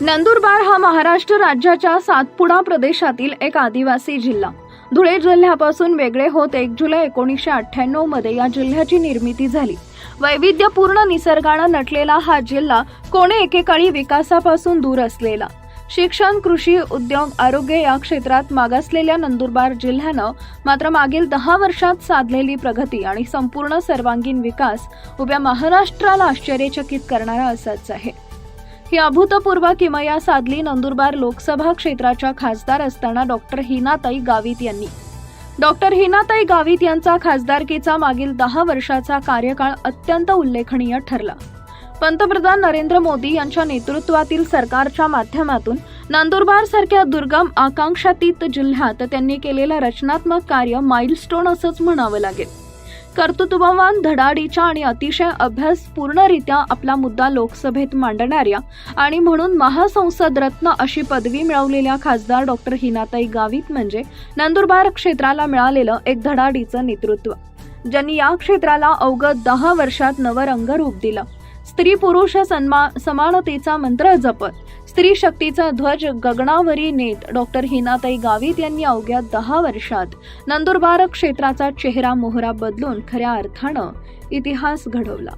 नंदुरबार हा महाराष्ट्र राज्याच्या सातपुडा प्रदेशातील एक आदिवासी जिल्हा. धुळे जिल्ह्यापासून वेगळे होत एक जुलै एकोणीसशे अठ्ठ्याण्णवमध्ये या जिल्ह्याची निर्मिती झाली. वैविध्यपूर्ण निसर्गानं नटलेला हा जिल्हा कोणे एकेकाळी विकासापासून दूर असलेला? शिक्षण कृषी उद्योग आरोग्य या क्षेत्रात मागासलेल्या नंदुरबार जिल्ह्यानं मात्र मागील दहा वर्षात साधलेली प्रगती आणि संपूर्ण सर्वांगीण विकास उभ्या महाराष्ट्राला आश्चर्यचकित करणारा असाच आहे. ही अभूतपूर्व किमया साधली नंदुरबार लोकसभा क्षेत्राच्या खासदार असताना डॉक्टर हिनाताई गावित यांनी. डॉक्टर हिनाताई गावित यांचा खासदारकीचा मागील दहा वर्षाचा कार्यकाळ अत्यंत उल्लेखनीय ठरला. पंतप्रधान नरेंद्र मोदी यांच्या नेतृत्वातील सरकारच्या माध्यमातून नंदुरबार सारख्या दुर्गम आकांक्षातीत जिल्ह्यात त्यांनी केलेलं रचनात्मक कार्य माइलस्टोन असंच म्हणावं लागेल. कर्तृत्ववान धडाडीच्या आणि अतिशय अभ्यासपूर्णरित्या आपला मुद्दा लोकसभेत मांडणाऱ्या आणि म्हणून महासंसद रत्न अशी पदवी मिळवलेल्या खासदार डॉक्टर हिनाताई गावित म्हणजे नंदुरबार क्षेत्राला मिळालेलं एक धडाडीचं नेतृत्व. ज्यांनी या क्षेत्राला अवगत दहा वर्षात नवरंग रूप दिलं. स्त्री पुरुष सन्मा समानतेचा मंत्र जपत. स्त्री शक्तीचा ध्वज गगनावरी नेत. डॉक्टर हिनाताई गावित यांनी अवघ्या दहा वर्षात नंदुरबार क्षेत्राचा चेहरा मोहरा बदलून खऱ्या अर्थानं इतिहास घडवला.